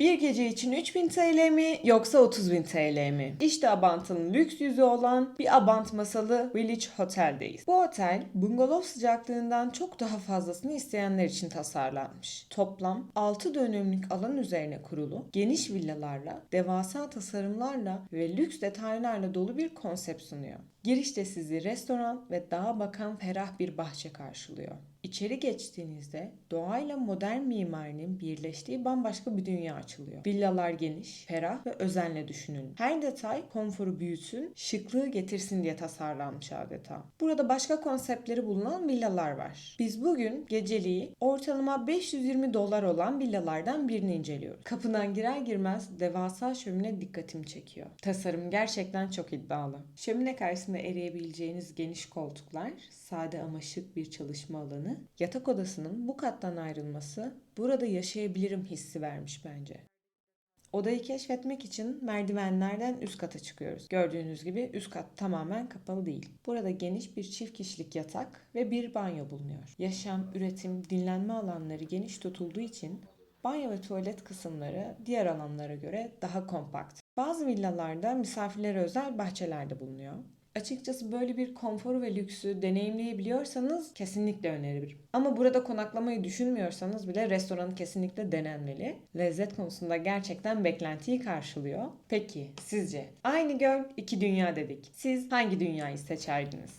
Bir gece için 3000 TL mi yoksa 30.000 TL mi? İşte Abant'ın lüks yüzü olan bir Abant masalı Village Hotel'deyiz. Bu otel bungalov sıcaklığından çok daha fazlasını isteyenler için tasarlanmış. Toplam 6 dönümlük alan üzerine kurulu, geniş villalarla, devasa tasarımlarla ve lüks detaylarla dolu bir konsept sunuyor. Girişte sizi restoran ve dağa bakan ferah bir bahçe karşılıyor. İçeri geçtiğinizde doğayla modern mimarinin birleştiği bambaşka bir dünya açılıyor. Villalar geniş, ferah ve özenle düşünülmüş. Her detay konforu büyütsün, şıklığı getirsin diye tasarlanmış adeta. Burada başka konseptleri bulunan villalar var. Biz bugün geceliği ortalama 520 dolar olan villalardan birini inceliyoruz. Kapıdan girer girmez devasa şömine dikkatimi çekiyor. Tasarım gerçekten çok iddialı. Şömine karşısında eriyebileceğiniz geniş koltuklar, sade ama şık bir çalışma alanı, yatak odasının bu kattan ayrılması burada yaşayabilirim hissi vermiş bence. Odayı keşfetmek için merdivenlerden üst kata çıkıyoruz. Gördüğünüz gibi üst kat tamamen kapalı değil. Burada geniş bir çift kişilik yatak ve bir banyo bulunuyor. Yaşam, üretim, dinlenme alanları geniş tutulduğu için banyo ve tuvalet kısımları diğer alanlara göre daha kompakt. Bazı villalarda misafirlere özel bahçeler de bulunuyor. Açıkçası böyle bir konforu ve lüksü deneyimleyebiliyorsanız kesinlikle öneririm. Ama burada konaklamayı düşünmüyorsanız bile restoranı kesinlikle denenmeli. Lezzet konusunda gerçekten beklentiyi karşılıyor. Peki sizce? Aynı göl iki dünya dedik. Siz hangi dünyayı seçerdiniz?